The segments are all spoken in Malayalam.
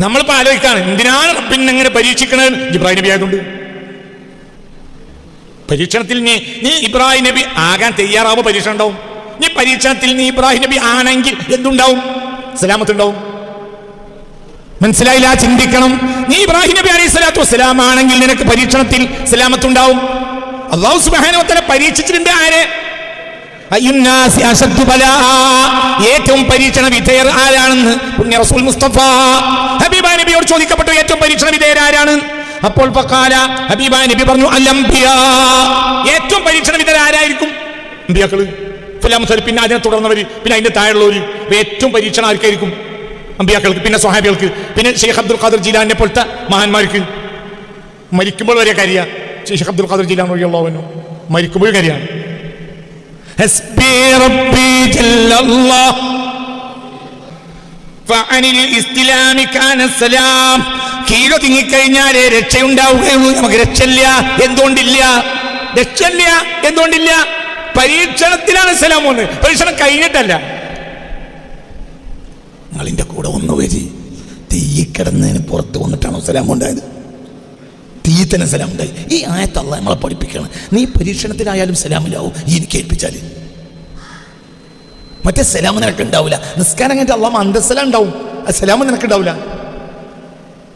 നമ്മളിപ്പോ ആലോചിക്കാണ് എന്തിനാണ് റബ്ബിനെ അങ്ങനെ പരീക്ഷിക്കണത്? ഇബ്രാഹിം നബി ആയതുകൊണ്ട്. പരീക്ഷണത്തിൽ നീ നീ ഇബ്രാഹിം നബി ആകാൻ തയ്യാറാവുമ്പോൾ പരീക്ഷ ഉണ്ടാവും? നീ പരീക്ഷണത്തിൽ നീ ഇബ്രാഹിം നബി ആണെങ്കിൽ എന്തുണ്ടാവും? സലാമത്തുണ്ടാവും. മനസ്സിലായില്ല ചിന്തിക്കണം. നീ ഇബ്രാഹിം നബി അലൈഹി സ്വലാത്തു വസ്സലാം ആണെങ്കിൽ നിനക്ക് പരീക്ഷണത്തിൽ സലാമത്തുണ്ടാവും. അള്ളാഹു സുബാനോത്തനെ പരീക്ഷിച്ചിട്ടുണ്ട് ആരെ. ഏറ്റവും പരീക്ഷണ വിധേയർ ആരാണെന്ന് പുണ്യ റസൂൽ മുസ്തഫ. ഹബീബ നബിയോട് ചോദിക്കപ്പെട്ടു ഏറ്റവും പരീക്ഷണ വിധേയർ ആരാണ്? അപ്പോൾ പക്കാല ഹബീബ നബി പറഞ്ഞു അല്ലംബിയ ഏറ്റവും പരീക്ഷണ വിധേയർ ആരായിരിക്കും? അമ്പിയാക്കൾ ഫലാമത്തൽ പിന്നെ അതിനെ തുടർന്നവര് പിന്നെ അതിന്റെ താഴെയുള്ളവര്. ഏറ്റവും പരീക്ഷണം ആർക്കായിരിക്കും? അമ്പിയാക്കൾക്ക് പിന്നെ സ്വഹാബികൾക്ക് പിന്നെ ഷെയ്ഖ് അബ്ദുൽ ഖാദർ ജിലാനെ പോലത്തെ മഹാന്മാർക്ക്. മരിക്കുമ്പോൾ വരെ കരിയ. ഷെയ്ഖ് അബ്ദുൽ ഖാദർ ജിലാൻ വഴിയുള്ളവനോ മരിക്കുമ്പോൾ കരിയാണ് കീഴൊതുങ്ങിക്കഴിഞ്ഞാലേ രക്ഷയുണ്ടാവുകയുള്ളൂ. നമുക്ക് രക്ഷല്ല എന്തുകൊണ്ടില്ല? രക്ഷല്ല എന്തുകൊണ്ടില്ല? പരീക്ഷണത്തിലാണ് സലാം വന്നത് പരീക്ഷണം കഴിഞ്ഞിട്ടല്ല. നിങ്ങളിന്റെ കൂടെ ഒന്ന് വരി. തീ കിടന്നതിന് പുറത്ത് വന്നിട്ടാണോ സലാം ഉണ്ടായത്? തീ തന്നെ സലാം ഉണ്ടായി. ഈ ആയത്തല്ല നമ്മളെ പഠിപ്പിക്കണം നീ പരീക്ഷണത്തിലായാലും സലാമിലാവും. എനിക്ക് ഏൽപ്പിച്ചാലും. മറ്റേ സലാം നിനക്ക് ഉണ്ടാവില്ല നിസ്കാരം കഴിഞ്ഞിട്ട് അള്ളാഹ് അന്തസ്സല ഉണ്ടാവും. ആ സലാം നിനക്ക് ഉണ്ടാവില്ല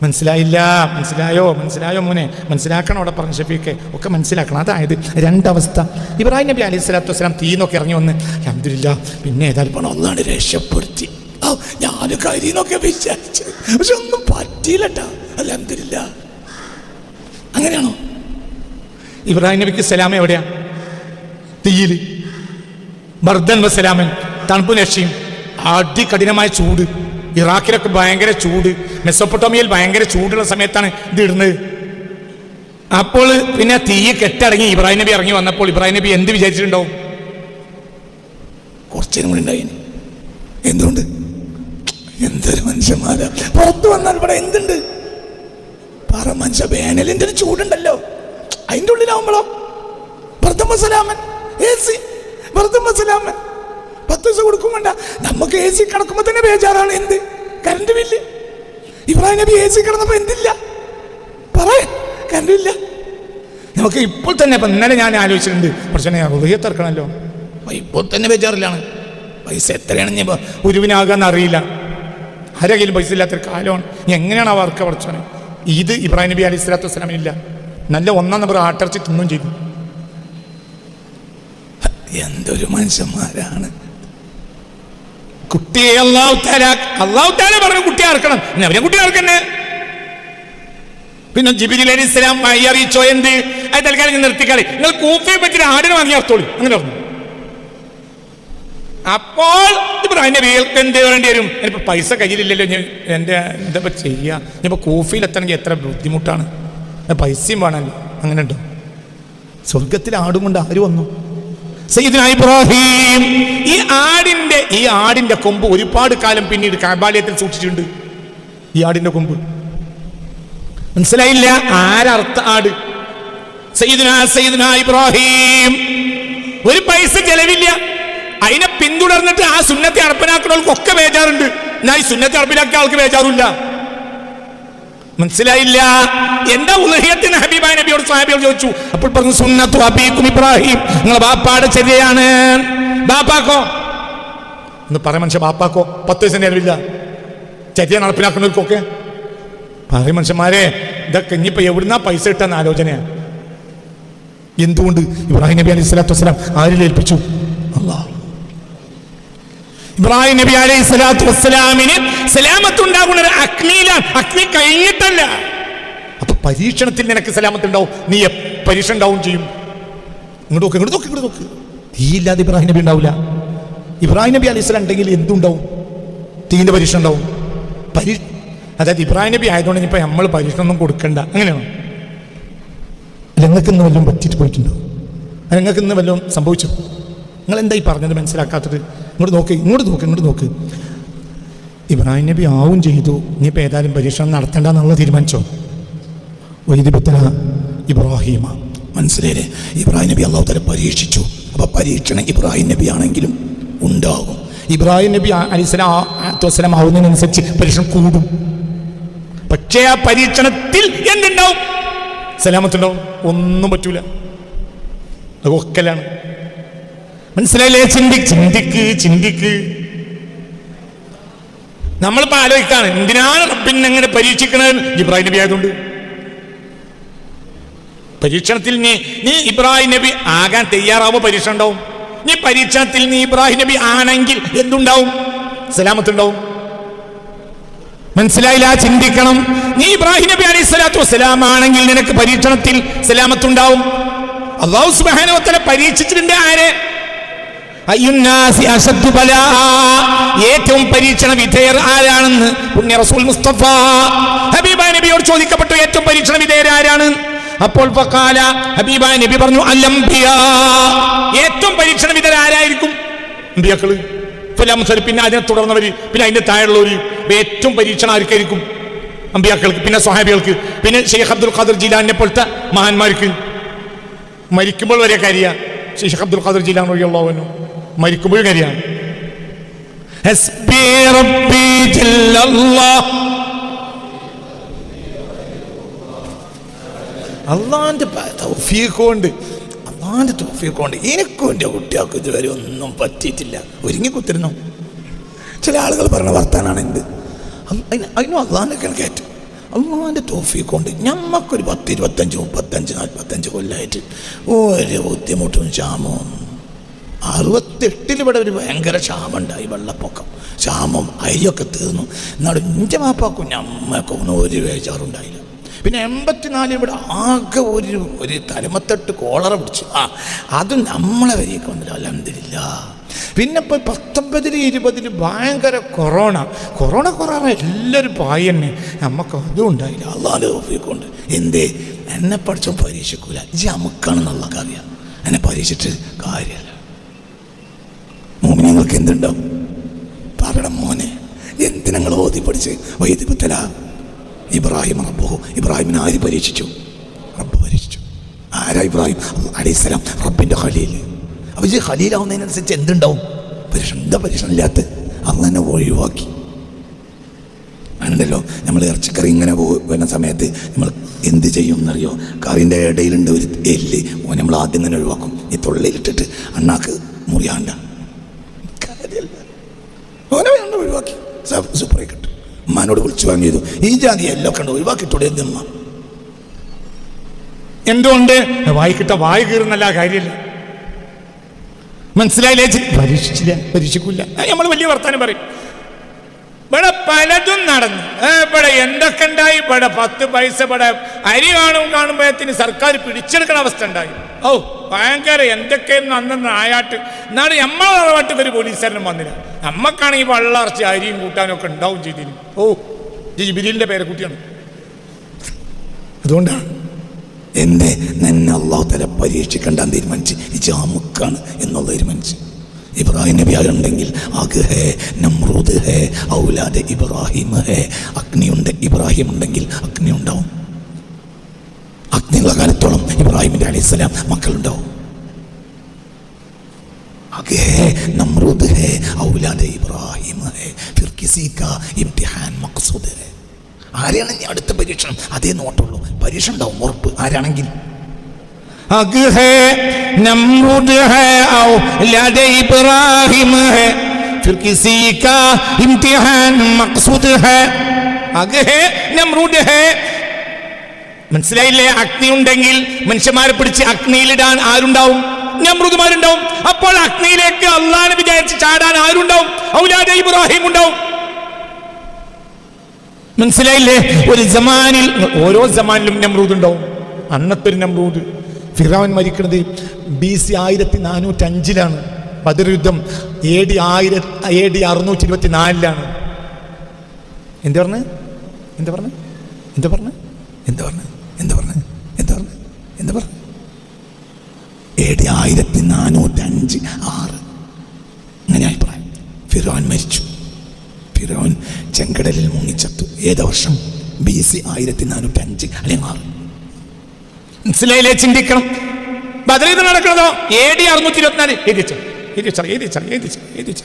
മനസ്സിലായില്ല? മനസ്സിലായോ? മനസ്സിലായോ മോനെ? മനസ്സിലാക്കണം അവിടെ പറഞ്ഞ ഷഫീഖെ. ഒക്കെ മനസ്സിലാക്കണം. അതായത് രണ്ടവസ്ഥ. ഇബ്രാഹിം നബി അലൈഹി സ്വലാത്തു വസ്സലാം തീന്നൊക്കെ ഇറങ്ങി വന്ന് അഹമ്മദില്ല പിന്നെ ഏതായാലും പണം. ഒന്നാണ് രക്ഷപ്പെടുത്തി. ഞാൻ കാര്യന്നൊക്കെ വിചാരിച്ചു. പക്ഷെ ഒന്നും പറ്റിയില്ലട്ടാ. അലഹമില്ല അങ്ങനെയാണോ? ഇബ്രാഹിം നബിക്ക് സലാം എവിടെയാ? തീയിൽ. ബർദൻ വസലാമൻ തണുപ്പ് രക്ഷയും. അടികഠിനമായ ചൂട്. ഇറാഖിലൊക്കെ ഭയങ്കര ചൂട്. മെസ്സോപ്പൊട്ടോമിയയിൽ ഭയങ്കര ചൂടുള്ള സമയത്താണ് ഇത് ഇടുന്നത്. അപ്പോൾ പിന്നെ തീ കെട്ടടങ്ങി ഇബ്രാഹിം നബി ഇറങ്ങി വന്നപ്പോൾ ഇബ്രാഹിം നബി എന്ത് വിചാരിച്ചിട്ടുണ്ടാവും? കുറച്ചേരും കൂടി ഉണ്ടായി എന്തുകൊണ്ട്? എന്തൊരു മനുഷ്യന്മാരാ. പുറത്തു വന്നാൽ ഇവിടെ എന്തുണ്ട്? പറ മനുഷ്യ വേനലിന്റെ ഒരു ചൂടുണ്ടല്ലോ. അതിന്റെ ഉള്ളിലാവുമ്പോഴോ ഭർത്തമ്മസലാമൻ എ സി ഭർത്തമ്മസലാമൻ പത്ത് ദിവസം കൊടുക്കും വേണ്ട. നമുക്ക് എ സി കിടക്കുമ്പോ തന്നെ ബേജാറാണ്. എന്ത്? കറണ്ട് ബില്ല് ഇബ്രാഹിം നബി എ സി കിടന്നപ്പോ എന്തില്ല? പറ കറണ്ട് ഇല്ല. നമുക്ക് ഇപ്പോൾ തന്നെ ഇപ്പം ഇന്നലെ ഞാൻ ആലോചിച്ചിട്ടുണ്ട്. പ്രശ്നം ഞാൻ ഹൃദയ ഇറക്കണമല്ലോ ഇപ്പോൾ തന്നെ ബേജാറിലാണ്. പൈസ എത്രയാണെന്ന് ഇപ്പൊ? ഉരുവിനാകാന്ന് അറിയില്ല. ആരെങ്കിലും പൈസ ഇല്ലാത്തൊരു കാലമാണ്. എങ്ങനെയാണ് ആ വർക്ക് പഠിച്ചോനെ ഇത് ഇബ്രാഹിം നബി അലൈഹി സ്വലാത്തു വസ്സലാമിനില്ല നല്ല ഒന്നാം നമ്പർ ആട്ടിറച്ചി തിന്നും ചെയ്തു. എന്തൊരു മനുഷ്യന്മാരാണ്. കുട്ടിയെ അള്ളാഹു അള്ളാഹു പറഞ്ഞു കുട്ടിയെ അറക്കണം. അവരെ കുട്ടിയെ അറക്കന്നെ പിന്നെ ജിബിരി അലി ഇസ്ലാം വഴി അറിയിച്ചോ എന്ത്? അത് തൽക്കാലം നിർത്തിക്കളി. നിങ്ങൾ കൂഫയെ പറ്റി ആടിനെ വാങ്ങി അർത്തോളി അങ്ങനെ പറഞ്ഞു. അപ്പോൾ ഇബ്രാഹിം നബികൾക്ക് എന്ത് വേണ്ടി വരും? ഇനിയിപ്പോ പൈസ കയ്യിലില്ലല്ലോ. ഞാൻ എന്റെ ചെയ്യാ? ചെയ്യുക ഇനിയിപ്പോ കൂഫയിൽ എത്തണമെങ്കിൽ എത്ര ബുദ്ധിമുട്ടാണ്. പൈസയും വേണമല്ലോ. അങ്ങനെ ഉണ്ടോ സ്വർഗത്തിൽ ആടും കൊണ്ട് ആര് വന്നു? സയ്യിദ്ന ഇബ്രാഹിം. ഈ ആടിന്റെ ഈ ആടിന്റെ കൊമ്പ് ഒരുപാട് കാലം പിന്നീട് കാബാലയത്തിൽ സൂക്ഷിച്ചിട്ടുണ്ട്. ഈ ആടിന്റെ കൊമ്പ്. മനസ്സിലായില്ല ആരർത്ഥ ആട്? സയ്യിദിന സയ്യിദിന ഇബ്രാഹിം. ഒരു പൈസ ചെലവില്ല. അതിനെ പിന്തുടർന്നിട്ട് ആ സുന്നത്തെ അർപ്പനാക്കുന്നവർക്കൊക്കെ ബേജാറുണ്ട്. ഞാൻ ഈ സുന്നത്തെ അർപ്പനാക്കിയ ആൾക്ക് ബേജാറില്ല മനസ്സിലായില്ല? എന്റെ ഉലഹിയത്തിന് ഹബീബ നബിയോട് സാഹിബിയോട് ചോദിച്ചു? അപ്പോൾ പറഞ്ഞു സുന്നത്തു അബീക്കും ഇബ്രാഹിം. നിങ്ങളെ ബാപ്പാടെ ചെറിയാണ് ബാപ്പാക്കോ? എന്ന് പറ മനുഷ്യ ബാപ്പാക്കോ? പത്ത് വയസ്സിന്റെ അറിവില്ല. ചെറിയ നടപ്പിലാക്കുന്നവർക്കൊക്കെ. പറയും മനുഷ്യന്മാരെ ഇതൊക്കെ ഇനിയിപ്പോ എവിടുന്നാ പൈസ കിട്ടാന്ന് ആലോചനയാണ് എന്തുകൊണ്ട്? ഇബ്രാഹിം നബി അലൈഹി സ്വലാത്തു വസ്സലാം ആരിൽ ഏൽപ്പിച്ചു? ഇബ്രാഹിം നബി അലൈഹി സ്വലാത്തു വസ്സലാമിന് ഒരു അഗ്നിയിലാണ് അഗ്നി കഴിഞ്ഞിട്ടല്ല. അപ്പൊ പരീക്ഷണത്തിൽ നിനക്ക് സലാമത്ത് ഉണ്ടാവും നീ പരീക്ഷ ഉണ്ടാവും ചെയ്യും. ഇങ്ങോട്ട് നോക്ക് ഇങ്ങോട്ട് നോക്ക് ഇങ്ങോട്ട് നോക്ക്. തീയില്ലാതെ ഇബ്രാഹിം നബി ഉണ്ടാവില്ല ഇബ്രാഹിം നബി അലൈഹി സ്വലാം ഉണ്ടെങ്കിൽ എന്തുണ്ടാവും തീന്റെ പരീക്ഷ ഉണ്ടാവും. പരീ അതായത് ഇബ്രാഹിം നബി ആയതുകൊണ്ട് ഇപ്പൊ നമ്മൾ പരീക്ഷ ഒന്നും കൊടുക്കണ്ട. അങ്ങനെയാണ്? നിങ്ങൾക്ക് ഇന്ന് വല്ലതും പറ്റിയിട്ട് പോയിട്ടുണ്ടോ? നിങ്ങൾക്ക് ഇന്ന് വല്ലതും സംഭവിച്ചു? നിങ്ങൾ എന്താ ഈ പറഞ്ഞത്? മനസ്സിലാക്കാത്തത്? ഇങ്ങോട്ട് നോക്ക് ഇങ്ങോട്ട് നോക്ക് ഇങ്ങോട്ട് നോക്ക്. ഇബ്രാഹിം നബി ആവും ചെയ്തു. ഇനിയിപ്പോൾ ഏതായാലും പരീക്ഷണം നടത്തേണ്ട എന്നുള്ള തീരുമാനിച്ചോ? വൈദിപത്തന ഇബ്രാഹിമ. മനസ്സിലായില്ലേ? ഇബ്രാഹിം നബി അള്ളാഹു തല പരീക്ഷിച്ചു. അപ്പോൾ പരീക്ഷണം ഇബ്രാഹിം നബി ആണെങ്കിലും ഉണ്ടാകും. ഇബ്രാഹിം നബി അലിസ്ലാം ആവുന്നതിനനുസരിച്ച് പരീക്ഷണം കൂടും. പക്ഷേ ആ പരീക്ഷണത്തിൽ എന്തുണ്ടാവും? സലാമത്തുണ്ടാവും. ഒന്നും പറ്റൂല. അത് ഒക്കലാണ് മനസ്സിലായില്ലേ? ചിന്തി ചിന്തിക്ക് ചിന്തിക്ക്. നമ്മളിപ്പോ ആലോചിക്കാണ് എന്തിനാണ് റബ്ബിനെ അങ്ങനെ പരീക്ഷിക്കണത്? ഇബ്രാഹിം നബി ആയതുകൊണ്ട്. പരീക്ഷണത്തിൽ നീ നീ ഇബ്രാഹിം നബി ആകാൻ തയ്യാറാവുമ്പോ പരീക്ഷ ഉണ്ടാവും. നീ പരീക്ഷണത്തിൽ നീ ഇബ്രാഹിം നബി ആണെങ്കിൽ എന്തുണ്ടാവും? സലാമത്തുണ്ടാവും. മനസ്സിലായില്ല? ചിന്തിക്കണം. നീ ഇബ്രാഹിം നബി അലൈഹി സ്വലാത്തു വസ്സലാം ആണെങ്കിൽ നിനക്ക് പരീക്ഷണത്തിൽ സലാമത്തുണ്ടാവും. അള്ളാഹു സുബാനവത്തല പരീക്ഷിച്ചിട്ടുണ്ട് ആരെ. ഏറ്റവും പരീക്ഷണ വിധേയർ ആരാണെന്ന് പുണ്യ റസൂൽ മുസ്തഫ. ഹബീബ നബിയോട് ചോദിക്കപ്പെട്ടു ഏറ്റവും പരീക്ഷണ വിധേയർ അപ്പോൾ ഫക്കാല ഹബീബ നബി പറഞ്ഞു അല്ലംബിയ ഏറ്റവും പരീക്ഷണ വിധേയർ ആരായിരിക്കും? അമ്പിയാക്കൾ പിന്നെ അതിനെ തുടർന്നവര് പിന്നെ അതിന്റെ താഴെയുള്ളവര്. ഏറ്റവും പരീക്ഷണം ആർക്കായിരിക്കും? അമ്പിയാക്കൾക്ക് പിന്നെ സ്വഹാബികൾക്ക് പിന്നെ ഷെയ്ഖ് അബ്ദുൽ ഖാദർ ജിലാനെ പോലത്തെ മഹാന്മാർക്ക്. മരിക്കുമ്പോൾ വരെ കാര്യ. ഷെയ്ഖ് അബ്ദുൽ ഖാദർ ജിലാൻ വഴിയുള്ളവനു മരിക്കുമ്പോഴും കാര്യമാണ്. അള്ളാന്റെ കൊണ്ട് അള്ളാന്റെ തൗഫീഖ് കൊണ്ട് എനിക്കും എന്റെ കുട്ടികൾക്ക് ഇതുവരെ ഒന്നും പറ്റിയിട്ടില്ല. ഒരുങ്ങി കുത്തിരുന്നു. ചില ആളുകൾ പറഞ്ഞ വർത്താനാണ് എന്ത്? അതിന് അള്ളാന്റെ കണക്കേറ്റം അള്ളാന്റെ തോഫീഖ് കൊണ്ട് ഞമ്മക്കൊരു പത്ത് ഇരുപത്തഞ്ച് മുപ്പത്തഞ്ച് നാൽപ്പത്തഞ്ച് കൊല്ലമായിട്ട് ഒരു ബുദ്ധിമുട്ടും ക്ഷാമവും അറുപത്തെട്ടിൽ ഇവിടെ ഒരു ഭയങ്കര ക്ഷാമുണ്ടായി വെള്ളപ്പൊക്കം. ക്ഷാമം അരിയൊക്കെ തീർന്നു. എന്നാലും എന്റെ മാപ്പാക്കും ഞമ്മക്കൊന്നും ഒരു വേചാറുണ്ടായില്ല പിന്നെ എൺപത്തിനാലിൽ ഇവിടെ ആകെ ഒരു ഒരു തലമത്തെട്ട് കോളറ പിടിച്ചു. ആ അത് നമ്മളെ വരെയൊക്കെ വന്നില്ല അലഹമില്ല പിന്നെ ഇപ്പോൾ പത്തൊമ്പതിൽ ഇരുപതിൽ ഭയങ്കര കൊറോണ. കൊറോണ കൊറോണ എല്ലാവരും പായ തന്നെ. നമുക്ക് അതും ഉണ്ടായില്ല. അള്ളാഹ് ഓഫിക്കൊണ്ട് എന്തേ? എന്നെ പഠിച്ചോ പരീക്ഷിക്കൂല. ഇജ് അമുക്കാണെന്നുള്ള അറിയാം എന്നെ പരീക്ഷിച്ചിട്ട് കാര്യമല്ല മോമിനങ്ങൾക്ക് എന്തുണ്ടോ പറയണം മോനെ എന്തിനങ്ങൾ ഓതി പഠിച്ച്? വൈദ്യുപത്തല ഇബ്രാഹിം റബ്ബു ഇബ്രാഹിമിനെ ആര് പരീക്ഷിച്ചു? റബ്ബ് പരീക്ഷിച്ചു. ആരാ ഇബ്രാഹിം? അലൈഹിസ്സലാം റബ്ബിന്റെ ഖലീൽ. അപ്പോൾ ഈ ഖലീലാവുന്നതിനനുസരിച്ച് എന്തുണ്ടാവും? പരീക്ഷണം എന്താ പരീക്ഷണം ഇല്ലാത്ത അങ്ങനെ ഒഴിവാക്കി. അങ്ങനെയുണ്ടല്ലോ നമ്മൾ ഇറച്ചിക്കറി ഇങ്ങനെ പോകുന്ന സമയത്ത് നമ്മൾ എന്ത് ചെയ്യും എന്നറിയോ കറിന്റെ ഇടയിലുണ്ട് ഒരു എല്ല്. നമ്മൾ ആദ്യം തന്നെ ഒഴിവാക്കും. ഈ തൊള്ളയിലിട്ടിട്ട് അണ്ണാക്ക് മുറിയാണ്ട. ഓനെ വേണ്ട ഒഴിവാക്കി. സ- സൂപ്പറായി കിട്ടും ഉമ്മാനോട് വിളിച്ചു വാങ്ങിയത്. ഈ ജാതി എല്ലാം കണ്ട്? ഒഴിവാക്കിട്ടോടെ എന്തുമ്മ എന്തുകൊണ്ട്? വായിക്കിട്ട വായി കീറുന്നല്ല കാര്യമില്ല മനസ്സിലായില്ലേ? പരീക്ഷിച്ചില്ല പരീക്ഷിക്കൂല. നമ്മൾ വലിയ വർത്താനം പറയും. ഇവിടെ പലതും നടന്നു. ഇവിടെ എന്തൊക്കെ ഉണ്ടായി? ഇവിടെ പത്ത് പൈസ ഇവിടെ അരി കാണും കാണുമ്പോഴത്തിന് സർക്കാർ പിടിച്ചെടുക്കുന്ന അവസ്ഥ ഉണ്ടായി. ഓ ഭയങ്കര എന്തൊക്കെയെന്ന് അന്നായാട്ട് ആയാട്ട്. എന്നാണ് നമ്മളെ തറവാട്ടിൽ ഒരു പോലീസുകാരനും വന്നില്ല. നമ്മക്കാണെങ്കിൽ വെള്ളറച്ച് അരിയും കൂട്ടാനും ഒക്കെ ഉണ്ടാവും ചെയ്തിരുന്നു ഓ ജിബിരിലിന്റെ പേരെ കുട്ടിയാണ്. അതുകൊണ്ടാണ് എന്നെ നിന്നെ അള്ളാഹു തല പരീക്ഷിക്കണ്ടാൻ തീരുമാനിച്ച് ജാമുക്കാണ് എന്നുള്ള തീരുമാനിച്ച്. ഇബ്രാഹിം നബി ഉണ്ടെങ്കിൽ അഗ് ഹേ നമ്രൂദ് ഹേ ഔലാദ് ഇബ്രാഹിം ഹേ അഗ്നിയുണ്ട് ഇബ്രാഹിം ഉണ്ടെങ്കിൽ അഗ്നി ഉണ്ടാവും അഗ്നിയുള്ള കാലത്തോളം ഇബ്രാഹിമിന്റെ അലൈഹിസ്സലാം മക്കളുണ്ടാവും. അഗ് ഹേ നമ്രൂദ് ഹേ ഔലാദ് ഇബ്രാഹിം ഹേ ഫിർ കിസി കാ ഇംതിഹാൻ മഖ്സൂദ് ഹേ ആരെയാണ് ഇനി അടുത്ത പരീക്ഷണം അതേ നോട്ടുള്ളൂ പരീക്ഷ ഉണ്ടാവും ഉറപ്പ് ആരാണെങ്കിൽ अग है नमरूद है औलाद इब्राहिम है फिर किसी का इम्तिहान मकसूद है अग है नमरूद है മനസ്സിലായില്ലേ അഗ്നി ഉണ്ടെങ്കിൽ മനുഷ്യന്മാരെ പിടിച്ച് അഗ്നിയിലിടാൻ ആരുണ്ടാവും നമ്രുദുമാരുണ്ടാവും അപ്പോൾ അഗ്നിയിലേക്ക് അള്ളാഹ് വിചാരിച്ച് ചാടാൻ ആരുണ്ടാവും? ഔലാദ ഇബ്രാഹിം ഉണ്ടാവും. മനസ്സിലായില്ലേ? ഒരു ജമാനിൽ ഓരോ ജമാനിലും നമ്രൂദ് ഉണ്ടാവും. അന്നത്തെ ഒരു നമ്രൂദ്. ഫിറാവൻ മരിക്കുന്നത് ബി സി ആയിരത്തി നാനൂറ്റി അഞ്ചിലാണ് ബദർ യുദ്ധം എ ഡി ആയിര എ ഡി അറുന്നൂറ്റി ഇരുപത്തി നാലിലാണ് എന്താ പറഞ്ഞ്? എന്താ പറഞ്ഞ്? എന്താ പറഞ്ഞ്? എന്താ പറഞ്ഞ്? എന്താ പറഞ്ഞ്? എന്താ പറഞ്ഞ്? എന്താ പറഞ്ഞു? എ ആയിരത്തി നാനൂറ്റി അഞ്ച് ആറ്. അങ്ങനെ അഭിപ്രായം ഫിറോൻ മരിച്ചു. ഫിറോൻ ചെങ്കടലിൽ മുങ്ങിച്ചത്തു. ഏത് വർഷം? ബി സി ആയിരത്തി നാനൂറ്റി അഞ്ച് അല്ലെങ്കിൽ ആറ്. മനസ്സിലായില്ലേ? ചിന്തിക്കണം. ബദലീത് നടക്കുന്നതോ എ ഡി അറുന്നൂറ്റി ഇരുപത്തിനാല് എഴുതിച്ച എഴുതിച്ച എഴുതിച്ച എഴുതിച്ച എഴുതിച്ച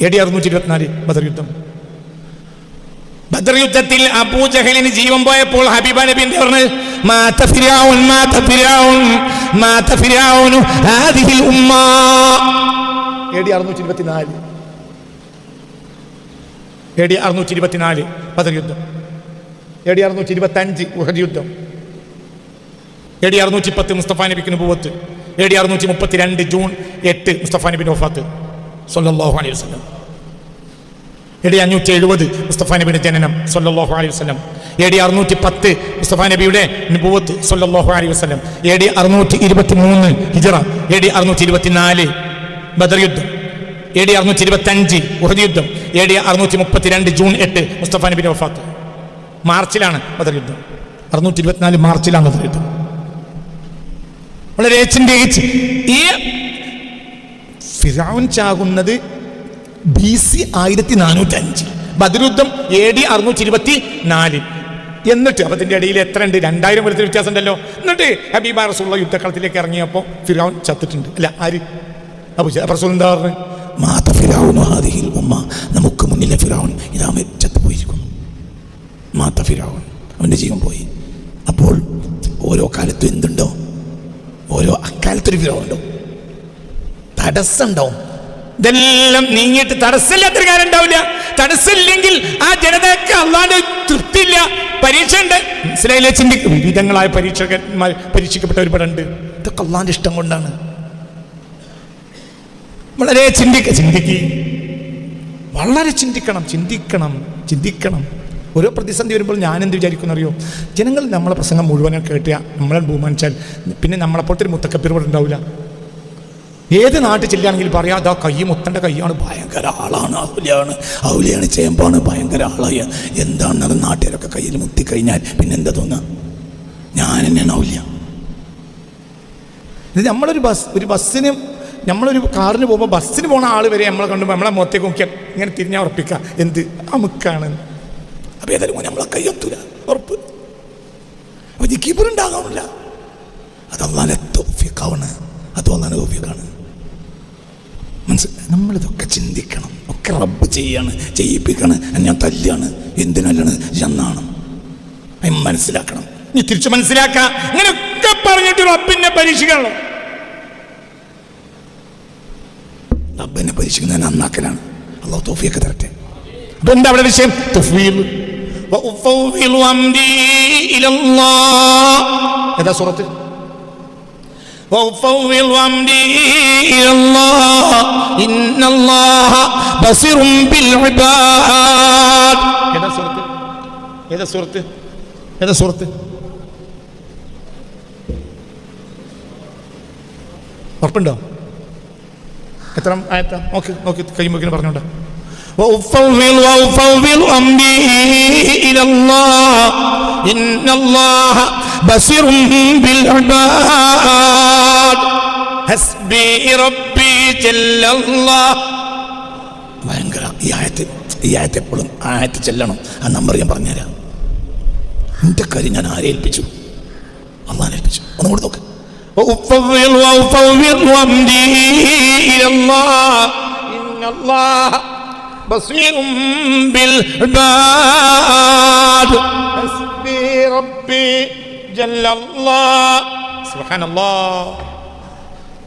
എ ഡി അറുന്നൂറ്റി ഇരുപത്തിനാല് ബദർ യുദ്ധം. ബദർ യുദ്ധത്തിൽ അബൂജഹലിന് ജീവൻ പോയപ്പോൾ ഹബീബ നബി എന്താ പറഞ്ഞത് മാത ഫിരാവുൻ മാത ഫിരാവുൻ മാത ഫിർഔനു ഹാദിഹിൽ ഉമ്മ. എ ഡി അറുന്നൂറ്റി ഇരുപത്തിനാല് എ ഡി അറുന്നൂറ്റി ഇരുപത്തിനാല് ബദർ യുദ്ധം എ ഡി അറുന്നൂറ്റി ഇരുപത്തി അഞ്ച് ഉഹദ് യുദ്ധം. എ ഡി അറുന്നൂറ്റി പത്ത് മുസ്തഫ നബിക്ക് നുപൂവത്ത് എ അറുന്നൂറ്റി മുപ്പത്തിരണ്ട് ജൂൺ എട്ട് മുസ്തഫ നബിൻ വഫാത്ത്. സല്ലല്ലാഹു അലൈഹി വസല്ലം. എ ഡി അഞ്ഞൂറ്റി എഴുപത് മുസ്തഫ നബിയുടെ ജനനം സൊല്ലാഹു അലൈഹി വസ്ലം എ ഡി അറുന്നൂറ്റി പത്ത് മുസ്തഫ നബിയുടെ നുപൂവത്ത് സൊല്ലാഹു അലൈഹി വസ്ലം എ ഡി അറുന്നൂറ്റി ഇരുപത്തി മൂന്ന് ഹിജറ. എ ഡി അറുന്നൂറ്റി ഇരുപത്തിനാല് ബദർ യുദ്ധം. എ ഡി അറുന്നൂറ്റി ഇരുപത്തി അഞ്ച് ഉഹദ് യുദ്ധം. എ ഡി അറുന്നൂറ്റി മുപ്പത്തിരണ്ട് ജൂൺ എട്ട് മുസ്തഫ നബിയുടെ വഫാത്ത്. മാർച്ചിലാണ് ബദർ യുദ്ധം. അറുന്നൂറ്റി ഇരുപത്തിനാല് മാർച്ചിലാണ് ബദർ യുദ്ധം. വളരെ ഏച്ചിന്റെ ഏച്ച് ഈ ഫിറാവുൻ ചാകുന്നത് ബി സി ആയിരത്തി നാനൂറ്റി അഞ്ച് ബദരുദ്ധം എ ഡി അറുന്നൂറ്റി ഇരുപത്തി നാല് എന്നിട്ട് അപ്പൊ ഇതിന്റെ ഇടയിൽ എത്ര ഉണ്ട് രണ്ടായിരം കൊല്ലത്തിന് വ്യത്യാസം ഉണ്ടല്ലോ എന്നിട്ട് ഹബീബ റസൂള്ള യുദ്ധക്കളത്തിലേക്ക് ഇറങ്ങിയപ്പോൾ ഫിറോൻ ചത്തിട്ടുണ്ട്. അല്ല ആര്? അബു റസൂൽ എന്താ പറഞ്ഞു? മാത നമുക്ക് മുന്നിലെ ഫിറാവുൻ ഇതാ ചത്തുപോയിരിക്കുന്നു. മാത ഫിറാവുൻ അവന്റെ ജീവൻ പോയി. അപ്പോൾ ഓരോ കാലത്തും എന്തുണ്ടോ? ഓരോ അക്കാലത്തൊരു ഫിറാവുണ്ടോ തടസ്സം ഉണ്ടാവും. ഇതെല്ലാം നീങ്ങിയിട്ട് തടസ്സമില്ലാത്തൊരു കാര്യം ഉണ്ടാവില്ല. തടസ്സമില്ലെങ്കിൽ ആ ജനതയ്ക്ക് അള്ളാന്റെ തൃപ്തിയില്ല. പരീക്ഷ ഉണ്ട് മനസ്സിലായില്ലേ? ചിന്തിക്കും വിവിധങ്ങളായ പരീക്ഷകന്മാർ പരീക്ഷിക്കപ്പെട്ട ഒരുപാട് ഉണ്ട് ഇതൊക്കെ അള്ളാന്റെ ഇഷ്ടം കൊണ്ടാണ്. വളരെ ചിന്തിക്ക ചിന്തിക്ക്. വളരെ ചിന്തിക്കണം ചിന്തിക്കണം ചിന്തിക്കണം. ഓരോ പ്രതിസന്ധി വരുമ്പോൾ ഞാൻ എന്ത് വിചാരിക്കുന്നു അറിയോ ജനങ്ങൾ നമ്മളെ പ്രസംഗം മുഴുവനും കേട്ടുക നമ്മളെ ബഹുമാനിച്ചാൽ പിന്നെ നമ്മളെപ്പോഴത്തെ ഒരു മുത്തക്കപ്പിർ ഉണ്ടാവില്ല. ഏത് നാട്ടിൽ ചെല്ലുകയാണെങ്കിൽ പറയാം അതാ കൈ മുത്തന്റെ കൈയാണ് ഭയങ്കര ആളാണ് ഔലിയാണ്. ഔലിയാണ് ചേമ്പാണ് ഭയങ്കര ആളായ. എന്താണ് അത് നാട്ടുകാരൊക്കെ കയ്യിൽ മുത്തിക്കഴിഞ്ഞാൽ പിന്നെ എന്താ തോന്നുക? ഞാൻ തന്നെയാണ് ഔലിയ. ഇത് നമ്മളൊരു ബസ് ഒരു ബസ്സിന് നമ്മളൊരു കാറിന് പോകുമ്പോൾ ബസ്സിന് പോണ ആൾ വരെ നമ്മളെ കണ്ടുമ്പോൾ നമ്മളെ മുഖത്തേക്ക് നോക്കിയാൽ ഇങ്ങനെ തിരിഞ്ഞാൽ ഉറപ്പിക്കുക എന്ത്? അമുക്കാണ് അപ്പം ഏതായാലും നമ്മളെ കൈ എത്തൂല ഉറപ്പ്. അപ്പോൾ ജിക്കീപ്പർ ഉണ്ടാകാമില്ല അത് അള്ളാനെ തോഫിക്കാവാണ് അത് അള്ളാനെ തോഫിക്കാണ് മനസ്സ് നമ്മളിതൊക്കെ ചിന്തിക്കണം. ഒക്കെ റബ്ബ് ചെയ്യാണ് ചെയ്യിപ്പിക്കണം ഞാൻ തല്ലാണ് എന്തിനല്ലാണ് എന്നാണ്. അതിന് മനസ്സിലാക്കണം. നീ തിരിച്ചു മനസ്സിലാക്കാം അങ്ങനെയൊക്കെ പറഞ്ഞിട്ട് റബ്ബിനെ പരീക്ഷിക്കണം. റബ്ബിനെ പരീക്ഷിക്കുന്ന നന്നാക്കലാണ്. അള്ളാഹു തോഫിയൊക്കെ തരട്ടെ. അപ്പൊ എന്താ അവിടെ വിഷയം? ഏതാ സുഹൃത്ത് وأفوض أمري إلى الله إن الله بصير بالعباد ഏതാ സൂറത്ത് ഏതാ സൂറത്ത് ഏതാ സൂറത്ത് ഉറപ്പുണ്ടോ എത്ര ആയത്താ നോക്ക് നോക്കി കഴിയുമ്പോൾ പറഞ്ഞോട്ടെ وأفوض وأفوض أمري إلى الله إن الله ബസിറും ബിൽ ഹസ്ബി റബ്ബി ജല്ലല്ലാഹ്. ഭയങ്കര ഈ ആയത്ത് ഈ ആയത്ത് എപ്പോഴും ആ ആയത്ത് ചെല്ലണം. ആ നമ്പർ ഞാൻ പറഞ്ഞുതരാം. എന്റെ കാര്യം ഞാൻ ആരെ ഏൽപ്പിച്ചു? അള്ളാൻ ഏൽപ്പിച്ചു. ഒന്നും കൂടെ നോക്ക് ബിൽ وأفوض أمري إلى الله إن الله بصير بالعباد حسبي ربي جل الله سبحان الله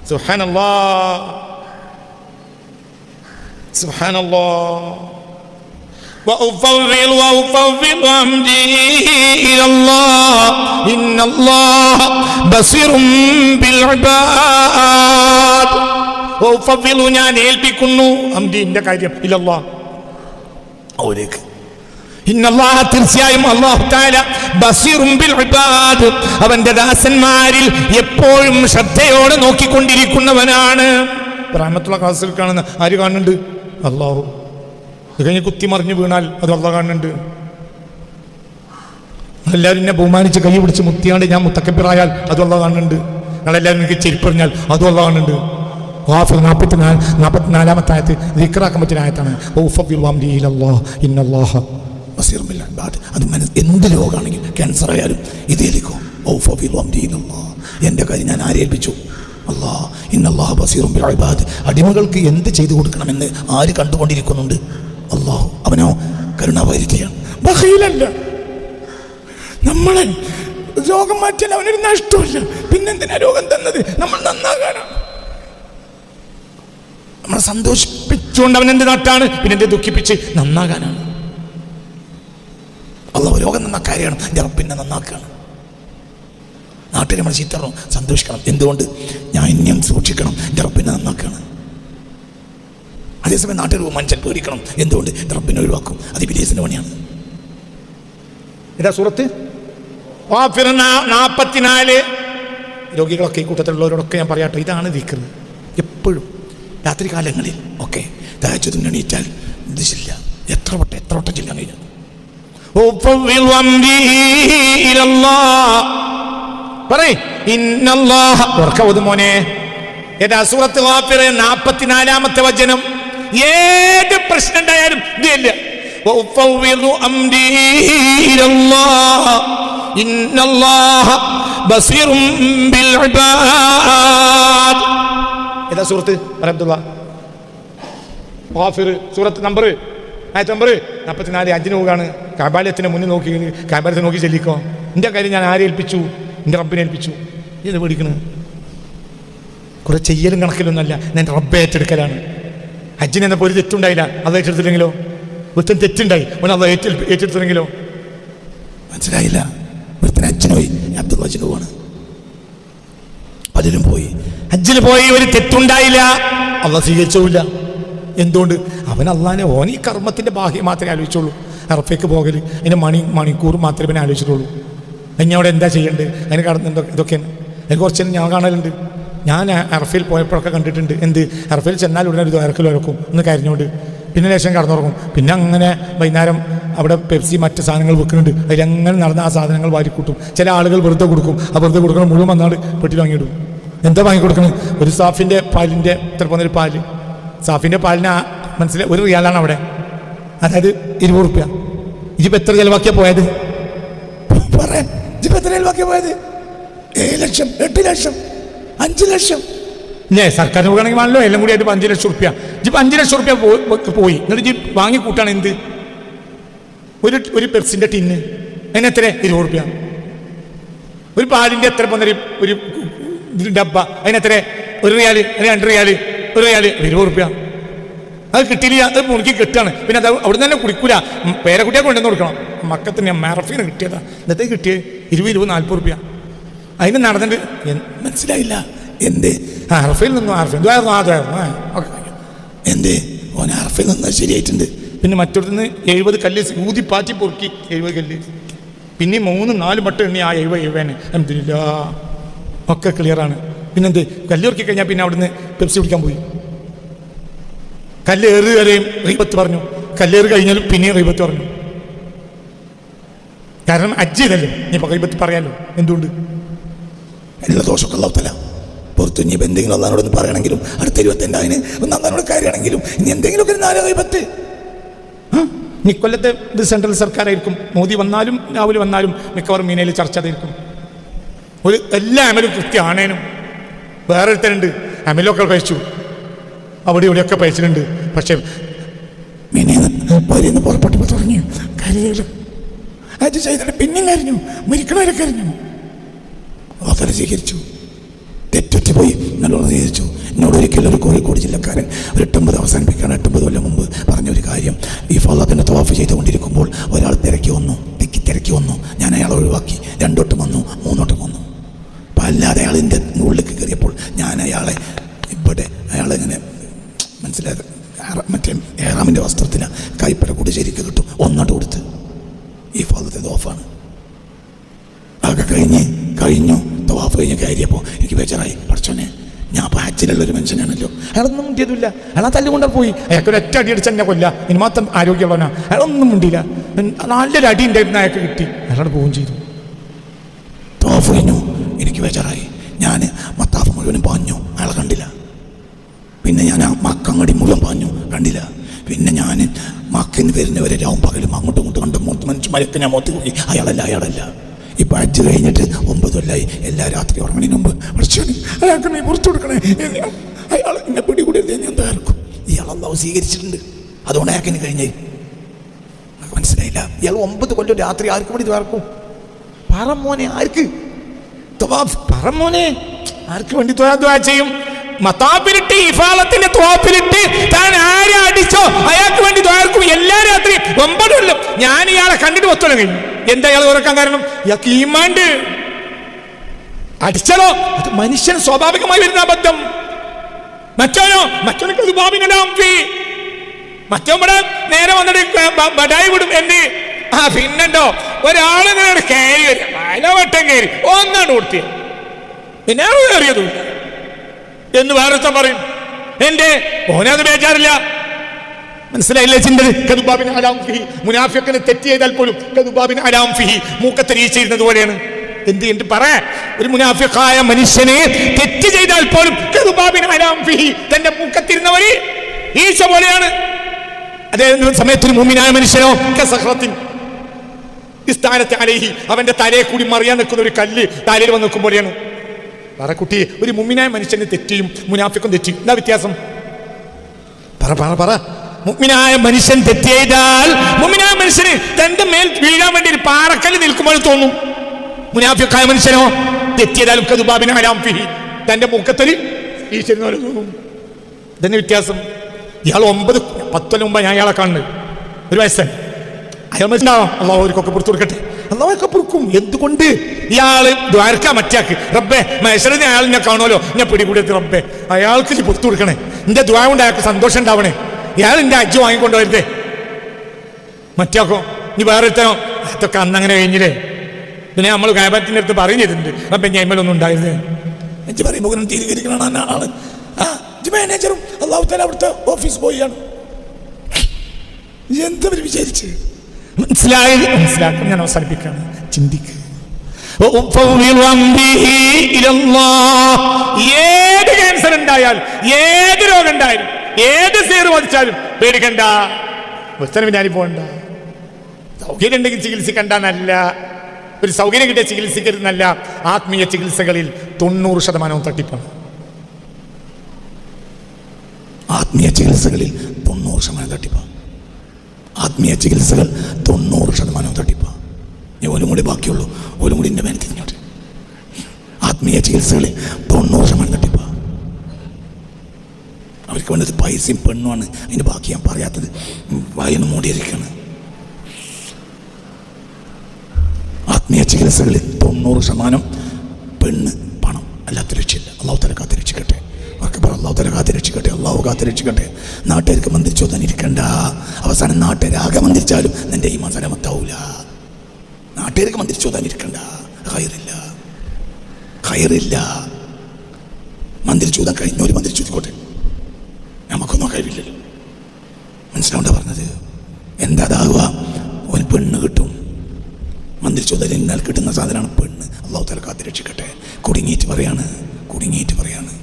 سبحان الله سبحان الله وأفوض وأفوض أمري إلى الله إن الله بصير بالعباد وأفوض ഞാൻ ഏൽപ്പിക്കുന്നു അമ്രീന്റെ കാര്യം ഇല്ലല്ലാ അവരേക്ക് ഇന്നല്ലാഹ തീർച്ചയായും ഇബാദ്. അവന്റെ ദാസന്മാരിൽ എപ്പോഴും ശ്രദ്ധയോടെ നോക്കിക്കൊണ്ടിരിക്കുന്നവനാണ്. റഹ്മത്തുള്ള ക്ലാസ്സിൽ കാണുന്ന ആര് കാണുന്നുണ്ട്? അള്ളാഹു കഴിഞ്ഞ് കുത്തി മറിഞ്ഞു വീണാൽ അത് അള്ളാഹ് കാണുന്നുണ്ട്. എല്ലാവരും എന്നെ ബഹുമാനിച്ച് കൈ പിടിച്ച് മുത്തിയാണ്ട് ഞാൻ മുത്തക്കപ്പിറായാൽ അത് കാണുന്നുണ്ട്. നിങ്ങളെല്ലാവരും എനിക്ക് ചെരിപ്പറിഞ്ഞാൽ അതും അള്ളാഹ് കാണുന്നുണ്ട്. വാഫർ നാൽപ്പത്തി നാല് നാൽപ്പത്തിനാലാമത്തെ ആയത്ത് ദിക്റാക്കാൻ ആയത്താണ്. ഇലല്ലാഹ് ഇന്നല്ലാഹ. ബിൽ ഇബാദ്. അത് മനസ്സ് എന്ത് രോഗമാണെങ്കിലും ക്യാൻസർ ആയാലും ഇതേലിക്കോ എന്റെ കാര്യം ഞാൻ ആരെ ഏൽപ്പിച്ചു? അല്ലാ. ഇന്നല്ലാഹ് ബസീറും ബിൽ ഇബാദ്. അടിമകൾക്ക് എന്ത് ചെയ്തു കൊടുക്കണമെന്ന് ആര് കണ്ടുകൊണ്ടിരിക്കുന്നുണ്ട്? അള്ളാഹു അവനോ കരുണാപരിധിയാണ് നമ്മളെ രോഗം മാറ്റിയാൽ അവനൊരു നഷ്ടമില്ല പിന്നെന്തിനാ രോഗം തന്നത്? നമ്മൾ നന്നാകാനാണ്. നമ്മളെ സന്തോഷിപ്പിച്ചുകൊണ്ട് അവൻ എന്ത് നട്ടാണ്? പിന്നെ ദുഃഖിപ്പിച്ച് നന്നാകാനാണ്. അള്ളാഹ് കാര്യമാണ്. എന്റെ റബ്ബിനെ നന്നാക്കുകയാണ് നാട്ടിൽ നമ്മൾ ചീത്തറണം സന്തോഷിക്കണം. എന്തുകൊണ്ട്? ഞാൻ ഇനിയും സൂക്ഷിക്കണം. റബ്ബിനെ നന്നാക്കുകയാണ് അതേസമയം നാട്ടിൽ മനുഷ്യൻ പേടിക്കണം. എന്തുകൊണ്ട്? റബ്ബിനെ ഒഴിവാക്കും. അത് വിദേശത്തിന്റെ പണിയാണ്. ഇതാ സുഹൃത്ത് നാൽപ്പത്തിനാല് രോഗികളൊക്കെ ഈ കൂട്ടത്തിലുള്ളവരോടൊക്കെ ഞാൻ പറയാട്ടോ. ഇതാണ് ദിക്കറ് എപ്പോഴും. രാത്രി കാലങ്ങളിൽ ഒക്കെ എണീറ്റാൽ ചില്ല എത്ര വട്ടം എത്ര വട്ടം ചെല്ലാൻ കഴിഞ്ഞു. മോനെ. ഏതാ സൂറത്ത് വാപ്പിറ വചനം? ഏത് പ്രശ്നം ഉണ്ടായാലും സൂറത്ത്? സൂറത്ത് നമ്പർ ആയിരത്തി നമ്പർ നാൽപ്പത്തിനാല് അഞ്ചിന് പോവുകയാണ്. കാബാലയത്തിനെ മുന്നിൽ നോക്കി കാബാലയത്തെ നോക്കി ചെല്ലിക്കോ. എന്റെ കാര്യം ഞാൻ ആരെ ഏൽപ്പിച്ചു? എന്റെ റബ്ബിനെ ഏൽപ്പിച്ചു. ഇത് പേടിക്കണ്? കുറേ ചെയ്യലും കണക്കിലൊന്നുമല്ല. ഞാൻ റബ്ബെ ഏറ്റെടുക്കലാണ്. ഹജ്ജിന് എന്നപ്പോൾ ഒരു തെറ്റുണ്ടായില്ല? അത് ഏറ്റെടുത്തില്ലെങ്കിലോ? ഒരുത്തൻ തെറ്റുണ്ടായി. അവൻ അത് ഏറ്റെടു ഏറ്റെടുത്തില്ലെങ്കിലോ? മനസ്സിലായില്ല. ഒരുത്തിന് അച്ഛന് പോയി. അബ്ദുള്ള അച്ഛന് പോവാണ്. പലരും പോയി. ഹജ്ജിന് പോയി. ഒരു തെറ്റുണ്ടായില്ല. അള്ള സ്വീകരിച്ചില്ല എന്തുകൊണ്ട്? അവൻ അള്ളാനെ ഓൻ ഈ കർമ്മത്തിന്റെ ബാഹ്യം മാത്രമേ ആലോചിച്ചുള്ളൂ. അറഫയ്ക്ക് പോകൽ അതിന് മണി മണിക്കൂർ മാത്രമേ പിന്നെ ആലോചിച്ചിട്ടുള്ളൂ. അതിന് അവിടെ എന്താ ചെയ്യേണ്ടത്? അതിന് കടന്ന് ഇതൊക്കെയാണ്. അതിന് കുറച്ച് ഞാൻ കാണലുണ്ട്. ഞാൻ അറഫയിൽ പോയപ്പോഴൊക്കെ കണ്ടിട്ടുണ്ട്. എന്ത്? അറഫയിൽ ചെന്നാൽ ഉടനെ ഒരു ഇറക്കിൽ ഇറക്കും ഒന്ന് കരിഞ്ഞോണ്ട് പിന്നെ ലേശം കടന്നുറങ്ങും. പിന്നെ അങ്ങനെ വൈകുന്നേരം അവിടെ പെപ്സി മറ്റ് സാധനങ്ങൾ വെക്കുന്നുണ്ട്. അതിലങ്ങനെ നടന്ന ആ സാധനങ്ങൾ വാരിക്കൂട്ടും. ചില ആളുകൾ വെറുതെ കൊടുക്കും. ആ വെറുതെ കൊടുക്കണം മുഴുവൻ വന്നാൾ പെട്ടിൽ വാങ്ങിയിടും. എന്താ വാങ്ങിക്കൊടുക്കുന്നത് ഒരു സാഫിന്റെ പാലിന്റെ ചിലപ്പോൾ ഒരു പാൽ. സാഫിന്റെ പാലിന് മനസ്സിലെ ഒരു റിയാലാണ് അവിടെ. അതായത് ഇരുപത് റുപ്യ. ഇതിപ്പോൾ എത്ര ചിലവാക്കിയാ പോയത്? പോയത്? ഏഴ് ലക്ഷം എട്ട് ലക്ഷം അഞ്ച് ലക്ഷം. ഇല്ലേ സർക്കാരിന് നോക്കുകയാണെങ്കിൽ വേണമല്ലോ എല്ലാം കൂടി ആയിട്ട് അഞ്ച് ലക്ഷം റുപ്യ. ഇപ്പം അഞ്ച് ലക്ഷം റുപ്യ പോയി. എന്നിട്ട് ജി വാങ്ങി കൂട്ടാണ് എന്ത്? ഒരു ഒരു പെർസിന്റെ ടിന്ന്. അതിന് എത്ര? ഇരുപത് റുപ്യ. ഒരു പാലിന്റെ എത്ര പോകുന്ന ഒരു ഡബ്ബ. അതിനെത്ര ഒരു റിയാൽ രണ്ട് റിയാൽ? ഒരു റിയാൽ ഇരുപത് റുപ്യ. അത് കിട്ടിയില്ല അത് മുറുക്കി കിട്ടുകയാണ്. പിന്നെ അത് അവിടെ തന്നെ കുടിക്കൂല. പേരക്കുട്ടിയെ കൊണ്ടുവന്ന് കൊടുക്കണം. മക്കത്തിന് ഞാൻ മാറഫീന് കിട്ടിയതാ. ഇന്നത്തെ കിട്ടിയത് ഇരുപത് ഇരുപത് നാൽപ്പത് റുപ്യ. അതിന് നടന്നിട്ട് മനസ്സിലായില്ല. എന്ത്? അറഫയിൽ നിന്നും അറഫ ഇതായിരുന്നു അതായിരുന്നു ഓക്കെ എന്ത്? ഓൻ അറഫയിൽ നിന്ന് ശരിയായിട്ടുണ്ട്. പിന്നെ മറ്റൊരുന്ന് എഴുപത് കല്ല് ഊതി പാറ്റി പൊറുക്കി. എഴുപത് കല്ല്. പിന്നെ മൂന്ന് നാല് മട്ട എണ്ണി ആ എഴുപത് എഴുപതിന്. എന്തില്ല ഒക്കെ ക്ലിയറാണ് പിന്നെന്ത്? കല്ല് ഉറക്കി കഴിഞ്ഞാൽ പിന്നെ അവിടുന്ന് പെപ്സി കുടിക്കാൻ പോയി. കല്ലേറ് വരെയും റീപത്ത് പറഞ്ഞു. കല്ലേറ് കഴിഞ്ഞാലും പിന്നെയും റീപത്ത് പറഞ്ഞു. കാരണം അജ്ജ് നീ നീ റീപത്ത് പറയാലോ? എന്തുകൊണ്ട്? എല്ലാ ദോഷമൊക്കെ ഉള്ളതല്ല പുറത്ത് ഇനി എന്തെങ്കിലും എന്തെങ്കിലും ഒന്ന് പറയണമെങ്കിലും അടുത്ത ഇരുപത്തിന്റെ ഒന്ന് അള്ളഹാനോട് കാര്യമാണെങ്കിലും ഇനി എന്തെങ്കിലുമൊക്കെ നാലോ പത്ത് ഇനി കൊല്ലത്തെ ഇത് സെൻട്രൽ സർക്കാരായിരിക്കും. മോദി വന്നാലും രാഹുൽ വന്നാലും മിക്കവാറും മീനയിൽ ചർച്ച അതായിരിക്കും ഒരു എല്ലാ അമലും കൃത്യമാണേനും വേറൊരുത്തരുണ്ട്. അമിലൊക്കെ കഴിച്ചു. അവിടെ ഇവിടെയൊക്കെ പഴിച്ചിട്ടുണ്ട് പക്ഷെ മിനിന്ന് പോരിന്ന് പുറപ്പെട്ടപ്പോൾ തുടങ്ങി. കരയിലും അത് ചെയ്തിട്ട് പിന്നെയും കരഞ്ഞു. മരിക്കണവരെ കരഞ്ഞു. ഓഫറെ സ്വീകരിച്ചു. തെറ്റൊറ്റ പോയി. നല്ലോണം സ്വീകരിച്ചു. എന്നോട് ഒരിക്കലും ഒരു കോഴിക്കോട് ജില്ലക്കാരൻ ഒരു എട്ടൊമ്പത് അവസാനിപ്പിക്കാണ് എട്ടൊമ്പത് കൊല്ലം മുമ്പ് പറഞ്ഞൊരു കാര്യം. ഈ ഫള്ളത്തിന്റെ തവാഫ് ചെയ്തുകൊണ്ടിരിക്കുമ്പോൾ ഒരാൾ തിരക്കി വന്നു. തിക്കി തിരക്കി വന്നു. ഞാൻ അയാളെ ഒഴിവാക്കി. രണ്ടോട്ടം വന്നു. മൂന്നോട്ടം വന്നു. അല്ലാതെ അയാളിന്റെ ഉള്ളിലേക്ക് കയറിയപ്പോൾ ഞാൻ അയാളെ ഇവിടെ അയാൾ എങ്ങനെ മനസ്സിലായത്. മറ്റേ ഏറാമിന്റെ വസ്ത്രത്തിന് കൈപ്പട കൂടി ശരിക്ക് കിട്ടും. ഒന്നോട്ട് കൊടുത്ത്. ഈ ഫലത്തെ ഓഫാണ്. അതൊക്കെ കഴിഞ്ഞ് കഴിഞ്ഞു. തവാഫ് കഴിഞ്ഞ് കയറിയപ്പോൾ എനിക്ക് ബേജറായി. പഠിച്ചോനെ ഞാൻ അപ്പോൾ ഹജ്ജിലുള്ള ഒരു മനുഷ്യനാണല്ലോ. അയാളൊന്നും മുണ്ടിയതുമില്ല. അയാൾ തല്ലുകൊണ്ടാ പോയി. അയാൾക്ക് ഒരു ഒറ്റ അടി അടിച്ച് എന്നെ കൊല്ല. ഇനി മാത്രം ആരോഗ്യമുള്ളവനാ. അയാളൊന്നും മുണ്ടിയില്ല. നല്ലൊരു അടി ഉണ്ടായിരുന്നു അയാൾക്ക് കിട്ടി. അയാളോട് പോവുകയും ചെയ്തു. തവാഫ് കഴിഞ്ഞു. എനിക്ക് ബേജാറായി ഞാൻ മത്താഫ് മുഴുവനും പാഞ്ഞു. അയാളെ കണ്ടില്ല. പിന്നെ ഞാൻ ആ മക്കങ്ങടി മുഴുവൻ പാഞ്ഞു. കണ്ടില്ല. പിന്നെ ഞാൻ മക്കിന് വരുന്നവരെ രാവും പകലും അങ്ങോട്ടും ഇങ്ങോട്ടും കണ്ട് മനുഷ്യ മനുഷ്യന്മാരൊക്കെ ഞാൻ മൊത്തം പോയി അയാളല്ല അയാളല്ല. ഇപ്പം അജ്ജ് കഴിഞ്ഞിട്ട് ഒമ്പത് കൊല്ലായി. എല്ലാ രാത്രി ഉറങ്ങണതിന് മുമ്പ് പഠിച്ചു അയാൾക്ക് നീ പുറത്തു കൊടുക്കണേ. അയാൾ എന്നെ പിടികൂടിയത് ഞാൻ ഇയാൾ അള്ളാഹു സ്വീകരിച്ചിട്ടുണ്ട്. അതുകൊണ്ട് അയാൾക്ക് ഇനി കഴിഞ്ഞേ. മനസ്സിലായില്ല. ഇയാൾ ഒമ്പത് കൊല്ലം രാത്രി ആർക്കും വേണ്ടി ദ്വാർക്കും പറ ആർക്ക്? ത്വാഫ് പറമോനെ ആർക്ക് വേണ്ടി ദ്വാ ചെയ്യും? മത്താപ്പിലിട്ട് ഇഫാലത്തിന്റെ തോപ്പിലിട്ട് താൻ ആരെ അടിച്ചോ? അയാൾക്ക് വേണ്ടി ദ്വാർക്കും എല്ലാ രാത്രി ഒമ്പത് കൊല്ലം ഞാൻ ഇയാളെ കണ്ടിട്ട് ഒത്തോളം കഴിഞ്ഞു. എന്താ ഇയാൾ ഉറക്കാൻ കാരണം? ഇയാൾക്ക് ഈമാണ്ട് അടിച്ചല്ലോ അത് മനുഷ്യൻ സ്വാഭാവികമായി വരുന്ന അബദ്ധം. മറ്റോനോ മറ്റോനൊക്കെ മറ്റോ ഇവിടെ നേരെ വന്നിട്ട് ബഡായി വിടും എന്ത്? ആ പിന്നെണ്ടോ ഒരാളിങ്ങനെ കയറി വരും പലവട്ടം കയറി ഒന്നാണ് കൊടുത്തിയത് പിന്നെ കയറിയതും എന്ന് വേറെ പറയും. എന്റെ ഓനത് ബേജാറില്ല. മനസ്സിലായില്ലേ ചിന്തത്? കതുബാബിന് അലാം ഫിഹി. മുനാഫിക്കിന് തെറ്റ് ചെയ്താൽ പോലും കതുബാബിന് അലാം ഫിഹി മൂക്കത്തെരിയിച്ചിരുന്നത് പോലെയാണ്. എന്ത് എന്ത് പറയാ ഒരു മുനാഫിക്കായ മനുഷ്യനെ തെറ്റ് ചെയ്താൽ പോലും കതുബാബിന് അലാം ഫിഹി തന്റെ മൂക്കത്തിരുന്നവര് ഈശ പോലെയാണ്. അതേ സമയത്ത് ഒരു മുമിനായ മനുഷ്യനോ? കസഹ്റത്തിൻ ഇസ്ഥാനത്തെ അലേഹി അവന്റെ തലയെ കൂടി മറിയാൻ നിൽക്കുന്ന ഒരു കല്ല് തലയിൽ വന്ന് നിൽക്കും പോലെയാണ്. പറ കുട്ടി ഒരു മുമ്മിനായ മനുഷ്യന് തെറ്റിയും മുനാഫിക്കും തെറ്റി. എന്താ വ്യത്യാസം? പറ പറ പറ. മുഗ്മിനായ മനുഷ്യൻ തെറ്റിയതാൽ മുമ്മിനായ മനുഷ്യന് തന്റെ മേൽ വീഴാൻ വേണ്ടി ഒരു പാറക്കല്ല് നിൽക്കുമ്പോൾ തോന്നും. മുനാഫിക്കായ മനുഷ്യനോ? തെറ്റിയതാലും കതുബാബിനാലാം ഫിഹി. തന്റെ മുഖത്തൊരു ഈശ്വരൻ തോന്നും. ഇതന്നെ വ്യത്യാസം? ഇയാൾ ഒമ്പത് പത്തൊല്ല മുമ്പ് ഞാൻ ഇയാളെ കാണുന്നത്. ഒരു വയസ്സൻ അയാൾ മനസ്സിലാവാം അള്ളാഹു അവർക്കൊക്കെ പുറത്തു കൊടുക്കട്ടെ. അള്ളാഹൊക്കെ പൊറുക്കും എന്തുകൊണ്ട്? ഇയാൾ ദ്വാരക്ക മറ്റാക്ക്. റബ്ബേ മനുഷ്യനെ അയാൾ ഞാൻ കാണുമല്ലോ. ഞാൻ പിടികൂടിയത് റബ്ബേ. അയാൾക്ക് നീ പുറത്തു കൊടുക്കണേ. എന്റെ ദ്വാ കൊണ്ട് അയാൾക്ക് സന്തോഷം ഉണ്ടാവണേ. ഇയാൾ എന്റെ അജ്ജ് വാങ്ങിക്കൊണ്ടുവരുതേ മറ്റാക്കോ? നീ വേറെ ഒരുത്തനോ? അതൊക്കെ അന്ന് അങ്ങനെ കഴിഞ്ഞില്ലേ? പിന്നെ നമ്മൾ കാബത്തിന്റെ അടുത്ത് പറഞ്ഞു ചെയ്തിട്ടുണ്ട്. റബ്ബെ ഞാൻ ഇമ്മലൊന്നും ഉണ്ടായിരുന്നേ എനിക്ക് പറയുമ്പോൾ തീരുകരിക്കണം ആൾ. ആ മാനേജറും അള്ളാഹു താല അവിടുത്തെ ഓഫീസ് ബോയിയാണ് എന്താ ഇവർ വിചാരിച്ച്? മനസ്സിലായി? മനസ്സിലാക്കാൻ ഞാൻ അവസാനിപ്പിക്കുകയാണ്. ചിന്തിക്കുക ഏത് ക്യാൻസർ ഉണ്ടായാൽ ഏത് രോഗം ഉണ്ടായാലും ഏത് സീർ വധിച്ചാലും പേടിക്കണ്ട. വെച്ചനും വിചാരി പോകണ്ട സൗകര്യം ഉണ്ടെങ്കിൽ ചികിത്സിക്കണ്ടെന്നല്ല ഒരു സൗകര്യം കിട്ടിയ ചികിത്സിക്കരുതെന്നല്ല. ആത്മീയ ചികിത്സകളിൽ തൊണ്ണൂറ് ശതമാനവും തട്ടിപ്പാണ്. ആത്മീയ ചികിത്സകളിൽ തൊണ്ണൂറ് ശതമാനം തട്ടിപ്പ് ആത്മീയ ചികിത്സകൾ തൊണ്ണൂറ് ശതമാനം തട്ടിപ്പാണ് ഇനി ഒരു കൂടി ബാക്കിയുള്ളൂ. ഒരു കൂടി എന്റെ മേലെ തിരിഞ്ഞോട്ടെ. ആത്മീയ ചികിത്സകളിൽ തൊണ്ണൂറ് ശതമാനം തട്ടിപ്പാണ് അവർക്ക് വേണ്ടത് പൈസയും പെണ്ണുമാണ് അതിന്റെ ബാക്കി ഞാൻ പറയാത്തത്. വായന മൂടിയിരിക്കുകയാണ് ആത്മീയ ചികിത്സകളിൽ തൊണ്ണൂറ് ശതമാനം പെണ്ണ് പണം. അല്ലാത്ത രക്ഷയില്ല. അള്ളാഹു തല കാത്ത് പറ അള്ളാഹു തന്നെ കാത്തിരക്ഷിക്കട്ടെ അള്ളാഹു കാത്തിരക്ഷിക്കട്ടെ. നാട്ടുകാർക്ക് മന്ത്രിച്ചോ തന്നെ ഇരിക്കണ്ട. അവസാനം നാട്ടുകാരാകെ മന്ത്രിച്ചാലും നിന്റെ ഈ മസലമത്താവൂല നാട്ടുകാർക്ക് മന്ത്രിച്ചോ തന്നെ ഇരിക്കണ്ട. ഹയറില്ല ഹയറില്ല മന്ത്രിച്ചൂതാൻ കഴിഞ്ഞൊരു മന്ത്രിച്ചൂതിക്കോട്ടെ നമുക്കൊന്നും കഴിവില്ലല്ലോ മനസ്സിലാവണ്ട പറഞ്ഞത്? എന്താ അതാകുക ഒരു പെണ്ണ് കിട്ടും. മന്ത്രിച്ചോദരി ഇന്നാൽ കിട്ടുന്ന സാധനമാണ് പെണ്ണ്. അള്ളാഹു തല കാത്തിരക്ഷിക്കട്ടെ. കുടുങ്ങിയിട്ട് പറയാണ്. കുടുങ്ങിയിട്ട് പറയാണ്.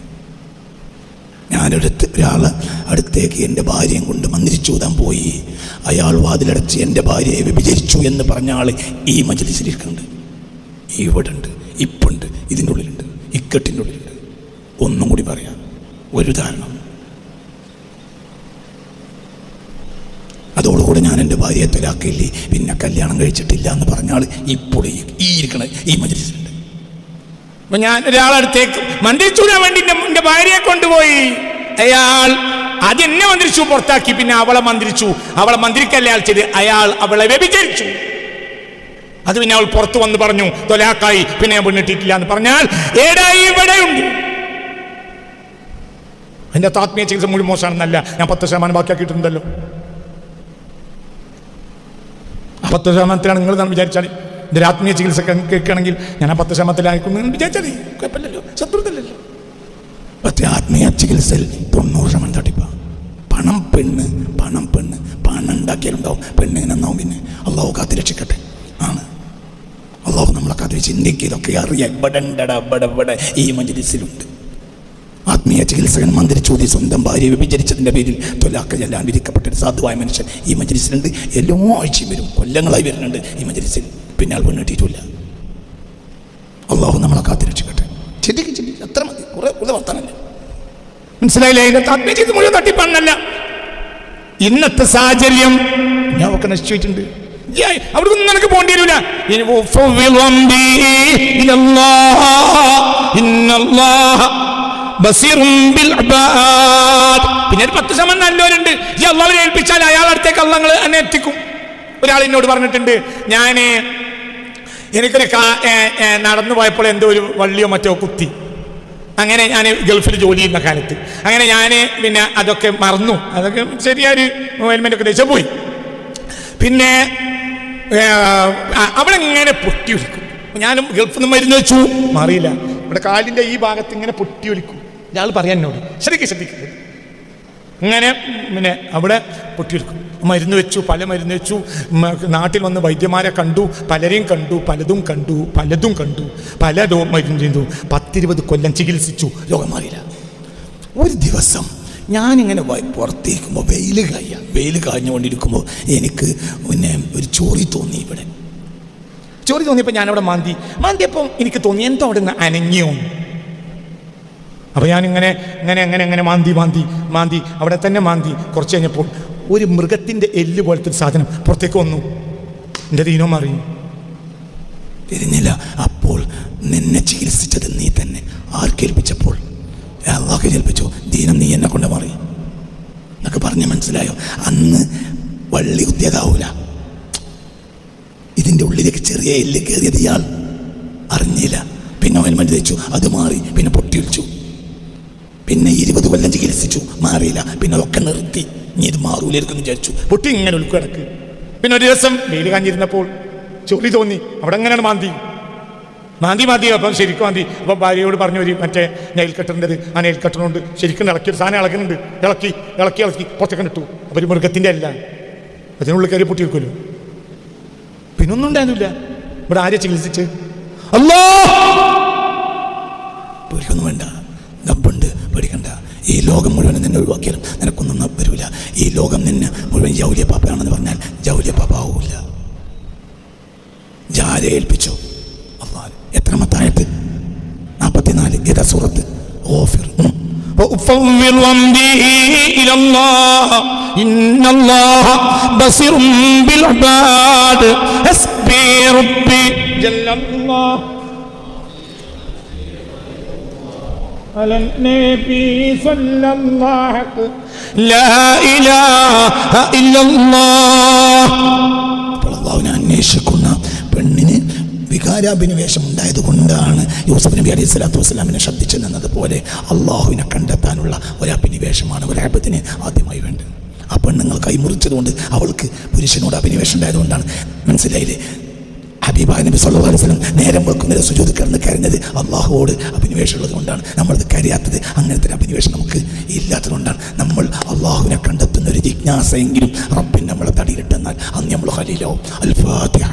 ഞാനടുത്ത് ഒരാൾ അടുത്തേക്ക് എന്റെ ഭാര്യയും കൊണ്ട് മന്ദിരിച്ചൂതാൻ പോയി. അയാൾ വാതിലടച്ച് എന്റെ ഭാര്യയെ വിഭജിച്ചു എന്ന് പറഞ്ഞ ആൾ ഈ മജലിസിലിരിക്കുന്നുണ്ട്. ഇവിടെ ഉണ്ട് ഇപ്പുണ്ട് ഇതിന്റെ ഉള്ളിലുണ്ട് ഇക്കെട്ടിന്റെ ഉള്ളിലുണ്ട് ഒന്നും കൂടി പറയാം. ഒരു ഉദാഹരണം. അതോടുകൂടെ ഞാൻ എന്റെ ഭാര്യയെ തൊലാക്കില്ലേ പിന്നെ കല്യാണം കഴിച്ചിട്ടില്ല എന്ന് പറഞ്ഞാൽ ഇപ്പോൾ ഈ ഇരിക്കണ ഈ മജലിസിലുണ്ട്. അപ്പൊ ഞാൻ ഒരാളടുത്തേക്ക് മന്ത്രിച്ചൂടാൻ വേണ്ടി എന്റെ- ഭാര്യയെ കൊണ്ടുപോയി. അയാൾ അതെന്നെ മന്ത്രിച്ചു പുറത്താക്കി. പിന്നെ അവളെ മന്ത്രിച്ചു. അവളെ മന്ത്രിക്കല്ല അയാൾ ചെയ്ത് അയാൾ അവളെ വ്യഭിചരിച്ചു. അത് പിന്നെ അവൾ പുറത്തു വന്ന് പറഞ്ഞു തൊലാക്കായി. പിന്നെ ഞാൻ പെണ്ണിട്ടിട്ടില്ല എന്ന് പറഞ്ഞാൽ ഏടായി ഇവിടെയുണ്ട്. ഉണ്ട് എന്റെ ആത്മീയ ചികിത്സ മുഴുവൻ മോശമാണെന്നല്ല ഞാൻ പത്ത് ശതമാനം ബാക്കിയാക്കിയിട്ടുണ്ടല്ലോ. പത്ത് ശതമാനത്തിലാണ് നിങ്ങൾ വിചാരിച്ചാൽ എന്റെ ആത്മീയ ചികിത്സ കേൾക്കുകയാണെങ്കിൽ ഞാൻ ആ പത്ത് ശതമാനത്തിലായിരിക്കും വിചാരിച്ചാൽ കുഴപ്പമില്ലല്ലോ. ശത്രുതല്ലല്ലോ പക്ഷേ ആത്മീയ ചികിത്സയിൽ തൊണ്ണൂറ് ശതമാനം തട്ടിപ്പ. പണം പെണ്ണ് പണം പെണ്ണ്. പണം ഉണ്ടാക്കിയാലുണ്ടാവും. പെണ്ണ് ഇങ്ങനെ നന്നാവും പിന്നെ. അള്ളാഹു കാത്ത് രക്ഷിക്കട്ടെ. ആണ്. അള്ളാഹു നമ്മളെ കാത്ത് ചിന്തിക്കുക ഇതൊക്കെ അറിയാം ഇവിടെ ഈ മജലിസിലുണ്ട്. ആത്മീയ ചികിത്സകൻ മന്ത്രിച്ചൂതി സ്വന്തം ഭാര്യയെ വിഭജിച്ചതിന്റെ പേരിൽ തൊലാക്ക ചെല്ലാൻ വിധിക്കപ്പെട്ട ഒരു സാധുവായ മനുഷ്യൻ ഈ മജലിസിലുണ്ട്. എല്ലാ ആഴ്ചയും വരും. കൊല്ലങ്ങളായി വരുന്നുണ്ട് ഈ മജലിസിൽ. പിന്നെ ആൾ പെണ്ണിട്ടിട്ടില്ല അള്ളാഹു നമ്മളെ കാത്തിരക്ഷിക്കട്ടെ. ചിന്തിക്കും ചിന്തിക്കും. അത്ര മതി. കുറെ കുറെ വർത്താനല്ല മനസ്സിലായില്ലേ? ഇതിന്റെ ആത്മീയ ചികിത്സ മുഴുവൻ ഇന്നത്തെ സാഹചര്യം ഞാൻ ഒക്കെ നശിച്ചിട്ടുണ്ട് ഒന്നും. പിന്നെ പത്ത് ശതമാനം നല്ലവരുണ്ട്. ഈ അള്ളാഹുവിനെ ഏൽപ്പിച്ചാൽ അയാളടുത്തേക്ക് അള്ളങ്ങൾ എന്നെ എത്തിക്കും ഒരാൾ എന്നോട് പറഞ്ഞിട്ടുണ്ട് ഞാൻ എനിക്കൊരു നടന്നു പോയപ്പോൾ എന്തോ ഒരു വള്ളിയോ മറ്റോ കുത്തി. അങ്ങനെ ഞാൻ ഗൾഫിൽ ജോലി ചെയ്യുന്ന കാലത്ത്. അങ്ങനെ ഞാൻ പിന്നെ അതൊക്കെ മറന്നു. അതൊക്കെ ഹെൽമെറ്റ് ഒക്കെ ദേശം പോയി. പിന്നെ അവിടെ ഇങ്ങനെ പൊട്ടി ഒലിക്കും ഞാനും ഗൾഫിൽ നിന്ന് മരുന്ന് വെച്ചു. മാറിയില്ല. ഇവിടെ കാലിന്റെ ഈ ഭാഗത്ത് ഇങ്ങനെ പൊട്ടി ഒലിക്കും ഞാൻ പറയാൻ എന്നോട് ശ്രദ്ധിക്കുക ശ്രദ്ധിക്കുക ഇങ്ങനെ പിന്നെ അവിടെ പൊട്ടിയെടുക്കും മരുന്ന് വെച്ചു പല മരുന്ന് വെച്ചു. നാട്ടിൽ വന്ന് വൈദ്യന്മാരെ കണ്ടു പലരെയും കണ്ടു പലതും കണ്ടു പലതും കണ്ടു പല മരുന്ന് ചെയ്തു. പത്തിരുപത് കൊല്ലം ചികിത്സിച്ചു രോഗം മാറിയില്ല. ഒരു ദിവസം ഞാനിങ്ങനെ പുറത്തിരിക്കുമ്പോൾ വെയിൽ കായ വെയിൽ കാഞ്ഞുകൊണ്ടിരിക്കുമ്പോൾ എനിക്ക് പിന്നെ ഒരു ചോറി തോന്നി ഇവിടെ. ചോറി തോന്നിയപ്പോൾ ഞാനവിടെ മാന്തി. മാന്തിയപ്പോൾ എനിക്ക് തോന്നി എന്തോ അവിടെ നിന്ന് അനങ്ങിയോ? അപ്പോൾ ഞാനിങ്ങനെ ഇങ്ങനെ അങ്ങനെ അങ്ങനെ മാന്തി മാന്തി മാന്തി അവിടെ തന്നെ മാന്തി. കുറച്ച് കഴിഞ്ഞപ്പോൾ ഒരു മൃഗത്തിന്റെ എല്ല് പോലത്തെ ഒരു സാധനം പുറത്തേക്ക് വന്നു. എന്റെ ദീനോ മാറി. തിരിഞ്ഞില്ല. അപ്പോൾ നിന്നെ ചികിത്സിച്ചത് നീ തന്നെ. ആർക്കേൽപ്പിച്ചപ്പോൾ അള്ളാഹ് ഏൽപ്പിച്ചു ദീനം നീ എന്നെ കൊണ്ട് മാറി. എന്നൊക്കെ പറഞ്ഞ് മനസ്സിലായോ? അന്ന് വള്ളി കുത്തിയതാവൂല ഇതിന്റെ ഉള്ളിലേക്ക് ചെറിയ എല്ല് കയറിയത് ഇയാൾ. അറിഞ്ഞില്ല. പിന്നെ ഓയിൽമെന്റ് തേച്ചു അത് മാറി. പിന്നെ പൊട്ടിയൊലിച്ചു പിന്നെ ഇരുപത് കൊല്ലം ചികിത്സിച്ചു. മാറിയില്ല. പിന്നെ അതൊക്കെ നിർത്തി. ഇനി ഇത് മാറൂലായിരിക്കും വിചാരിച്ചു. പൊട്ടി ഇങ്ങനെ ഉൾക്കിടക്ക് പിന്നെ ഒരു ദിവസം വെയിൽ കാഞ്ഞിരുന്നപ്പോൾ ചൊറി തോന്നി. അവിടെ എങ്ങനെയാണ് മാന്തി? മാന്തി മാന്തി അപ്പം ശരിക്കും മാന്തി. അപ്പം ഭാര്യയോട് പറഞ്ഞു ഒരു മറ്റേ നെയിൽ കട്ടറിന്റെത്. ആ നെയിൽ ശരിക്കും ഇളക്കി ഒരു സാധനം ഇളക്കുന്നുണ്ട്. ഇളക്കി ഇളക്കി ഇളക്കി പുറത്തേക്ക് ഇട്ടു. അപ്പൊ ഒരു മൃഗത്തിന്റെ അല്ല. അതിനുള്ളിൽ കയറി പൊട്ടിയിരിക്കുമല്ലോ പിന്നെ ഒന്നും ഉണ്ടായിരുന്നില്ല. ഇവിടെ ആരെ ചികിത്സിച്ച്? അല്ലോ പേടിക്കൊന്നും വേണ്ട ഗബ്ബുണ്ട് പേടിക്കണ്ട ഈ ലോകം മുഴുവൻ നിന്നെ ഒഴിവാക്കിയാലും നിനക്കൊന്നും ന- വരൂല ഈ ലോകം നിന്നെ മുഴുവൻ ജൗലിയ പാപ്പയാണെന്ന് പറഞ്ഞാൽ ജൗലിയ പാപ്പ ആവൂല ജാര ഏൽപ്പിച്ചു അള്ളാഹ് എത്രാമത്തായിട്ട് നാൽപ്പത്തിനാല് ഏതാ സൂറത്ത് ഓഫിർ ഉം. وأفوض أمري إلى الله إن الله بصير بالعباد حسبي ربي جل الله على النبي صلى الله لا إله إلا الله അപ്പോൾ അള്ളാഹുവിനെ അന്വേഷിക്കുന്ന പെണ്ണിന് വികാരാഭിനിവേശം ഉണ്ടായത് കൊണ്ടാണ് യൂസഫ് നബി അലൈഹി സ്വലാത്തു വസ്സലാമിനെ ശ്രദ്ധിച്ചു നിന്നതുപോലെ അള്ളാഹുവിനെ കണ്ടെത്താനുള്ള ഒരഭിനിവേശമാണ് ഒരബത്തിന് ആദ്യമായി വേണ്ടത് ആ പെണ്ണുങ്ങൾ കൈമുറിച്ചതുകൊണ്ട് അവൾക്ക് പുരുഷനോട് അഭിനിവേശം ഉണ്ടായതുകൊണ്ടാണ് മനസ്സിലായില്ലേ ഹബീബ നബി അലൈഹി വസല്ലം നേരം വെക്കുന്നതിൽ സുജൂദ് കിടന്ന് കരഞ്ഞത് അള്ളാഹുവോട് അഭിനിവേശം ഉള്ളത് കൊണ്ടാണ് നമ്മളത് കരയാത്തത് അങ്ങനത്തെ ഒരു അഭിനിവേശം നമുക്ക് ഇല്ലാത്തത് കൊണ്ടാണ്. നമ്മൾ അള്ളാഹുവിനെ കണ്ടെത്തുന്ന ഒരു ജിജ്ഞാസയെങ്കിലും റബ്ബിൻ നമ്മളെ തടിയിലിട്ടെന്നാൽ അന്ന് നമ്മൾ ഹലിലോ. അൽ ഫാത്തിഹ